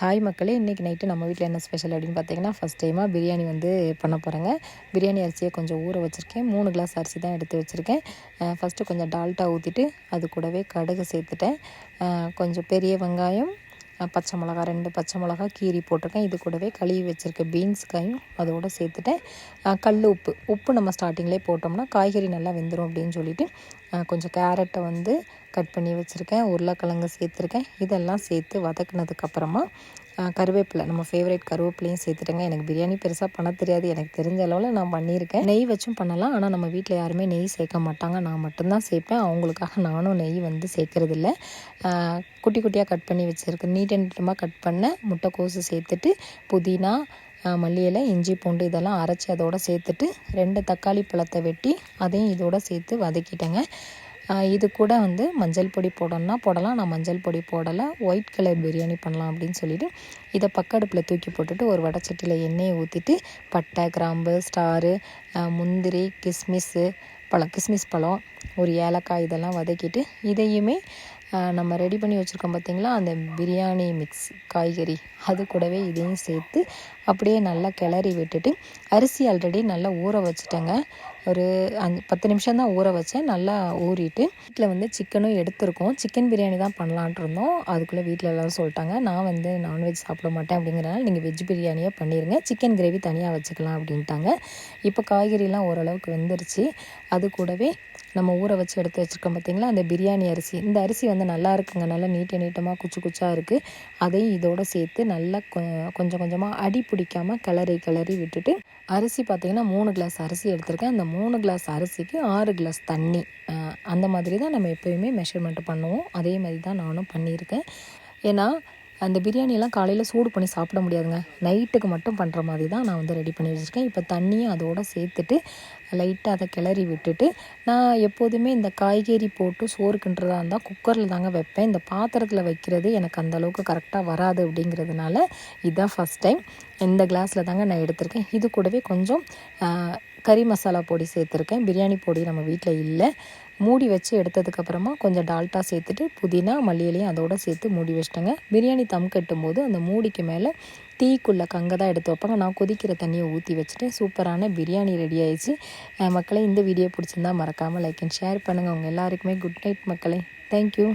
Hi மக்களே இன்றைக்கி night நம்ம வீட்டில் என்ன ஸ்பெஷல் அப்படின்னு பார்த்தீங்கன்னா ஃபஸ்ட் டைமாக பிரியாணி வந்து பண்ண போகிறேங்க பிரியாணி அரிசியை கொஞ்சம் ஊற வச்சுருக்கேன். மூணு கிளாஸ் அரிசி தான் எடுத்து வச்சுருக்கேன். ஃபஸ்ட்டு கொஞ்சம் டால்ட்டா ஊற்றிட்டு அது கூடவே கடுகு சேர்த்துட்டேன். கொஞ்சம் பெரிய வெங்காயம் பச்சை மிளகா ரெண்டு பச்சை மிளகா கீரி போட்டிருக்கேன். இது கூடவே கழுவி வச்சுருக்க பீன்ஸ்காயும் அதோடு சேர்த்துட்டேன். கல் உப்பு. உப்பு நம்ம ஸ்டார்டிங்லேயே போட்டோம்னா காய்கறி நல்லா வெந்துடும் அப்படின்னு சொல்லிட்டு கொஞ்சம் கேரட்டை வந்து கட் பண்ணி வச்சுருக்கேன். உருளைக்கிழங்கு சேர்த்துருக்கேன். இதெல்லாம் சேர்த்து வதக்குனதுக்கப்புறமா கருவேப்பிலை. நம்ம ஃபேவரேட் கருவேப்பிலையும் சேர்த்துட்டேங்க. எனக்கு பிரியாணி பெருசாக பண்ண தெரியாது. எனக்கு தெரிஞ்ச அளவில் நான் பண்ணியிருக்கேன். நெய் வச்சும் பண்ணலாம். ஆனால் நம்ம வீட்டில் யாருமே நெய் சேர்க்க மாட்டாங்க. நான் மட்டும்தான் சேர்ப்பேன். அவங்களுக்காக நானும் நெய் வந்து சேர்க்குறதில்ல. குட்டி குட்டியாக கட் பண்ணி வச்சுருக்கேன். நீட் அண்ட் நீட்டமாக கட் பண்ண முட்டைக்கோசு சேர்த்துட்டு புதினா மல்லி இலை இஞ்சி பூண்டு இதெல்லாம் அரைச்சி அதோட சேர்த்துட்டு ரெண்டு தக்காளி பழத்தை வெட்டி அதையும் இதோட சேர்த்து வதக்கிட்டேங்க. இது கூட வந்து மஞ்சள் பொடி போடணும்னா போடலாம். நான் மஞ்சள் பொடி போடலை. ஒயிட் கலர் பிரியாணி பண்ணலாம் அப்படின்னு சொல்லிட்டு இதை பக்கடுப்பில் தூக்கி போட்டுட்டு ஒரு வடச்சட்டியில் எண்ணெயை ஊற்றிட்டு பட்டை கிராம்பு ஸ்டாரு முந்திரி கிஸ்மிஸ்ஸு பழம் கிஸ்மிஸ் பழம் ஒரு ஏலக்காய் இதெல்லாம் வதக்கிட்டு இதையுமே நம்ம ரெடி பண்ணி வச்சுருக்கோம் பார்த்தீங்களா அந்த பிரியாணி மிக்ஸ் காய்கறி. அது கூடவே இதையும் சேர்த்து அப்படியே நல்லா கிளறி விட்டுட்டு அரிசி ஆல்ரெடி நல்லா ஊற வச்சுட்டேங்க. ஒரு அஞ்சு பத்து நிமிஷம் தான் ஊற வச்சேன். நல்லா ஊறிட்டு வீட்டில் வந்து சிக்கனும் எடுத்திருக்கோம். சிக்கன் பிரியாணி தான் பண்ணலான்ட்டு இருந்தோம். அதுக்குள்ளே வீட்டில் எல்லோரும் சொல்லிட்டாங்க நான் வந்து நான்வெஜ் சாப்பிட மாட்டேன் அப்படிங்கிறனால நீங்கள் வெஜ் பிரியாணியே பண்ணிடுங்க சிக்கன் கிரேவி தனியாக வச்சுக்கலாம் அப்படின்ட்டாங்க. இப்போ காய்கறிலாம் ஓரளவுக்கு வெந்துருச்சு. அது கூடவே நம்ம ஊற வச்சு எடுத்து வச்சுருக்கோம் பார்த்தீங்களா அந்த பிரியாணி அரிசி. இந்த அரிசி வந்து நல்லா இருக்குங்க. நல்லா நீட்ட நீட்டமாக குச்சி குச்சாக இருக்குது அதையும் இதோடு சேர்த்து நல்லா கொ- கொஞ்சம் கொஞ்சமாக அடி பிடிக்காம கிளறி கிளறி விட்டுட்டு அரிசி பார்த்தீங்கன்னா மூணு கிளாஸ் அரிசி எடுத்திருக்கேன். அந்த மூணு கிளாஸ் அரிசிக்கு ஆறு கிளாஸ் தண்ணி. அந்த மாதிரி தான் நம்ம எப்போயுமே மெஷர்மெண்ட் பண்ணுவோம். அதே மாதிரி தான் நானும் பண்ணியிருக்கேன். ஏன்னா அந்த பிரியாணியெல்லாம் காலையில் சூடு பண்ணி சாப்பிட முடியாதுங்க. நைட்டுக்கு மட்டும் பண்ணுற மாதிரி தான் நான் வந்து ரெடி பண்ணி வச்சுருக்கேன். இப்போ தண்ணியும் அதோடு சேர்த்துட்டு லைட்டாக அதை கிளறி விட்டுட்டு நான் எப்போதுமே இந்த காய்கறி போட்டு சோறு கிண்டுறதா இருந்தால் குக்கரில் தாங்க வைப்பேன். இந்த பாத்திரத்தில் வைக்கிறது எனக்கு அந்தளவுக்கு கரெக்டாக வராது அப்படிங்கிறதுனால இதுதான் ஃபஸ்ட் டைம் இந்த கிளாஸில் தாங்க நான் எடுத்திருக்கேன். இது கூடவே கொஞ்சம் கறி மசாலா பொடி சேர்த்துருக்கேன். பிரியாணி பொடி நம்ம வீட்டில் இல்லை. மூடி வச்சு எடுத்ததுக்கப்புறமா கொஞ்சம் டால்ட்டா சேர்த்துட்டு புதினா மல்லியிலையும் அதோடு அதோட சேர்த்து மூடி வச்சிட்டேங்க. பிரியாணி தம் கட்டும்போது அந்த மூடிக்கு மேலே தீக்குள்ளே கங்க தான் எடுத்து வைப்பாங்க. நான் கொதிக்கிற தண்ணியை ஊற்றி வச்சுட்டேன் சூப்பரான பிரியாணி ரெடி ஆயிடுச்சு. மக்களை மக்களே இந்த வீடியோ பிடிச்சிருந்தா மறக்காமல் லைக் அண்ட் ஷேர் பண்ணுங்கள் உங்கள் எல்லாருக்குமே குட் நைட் மக்களே. தேங்க்யூ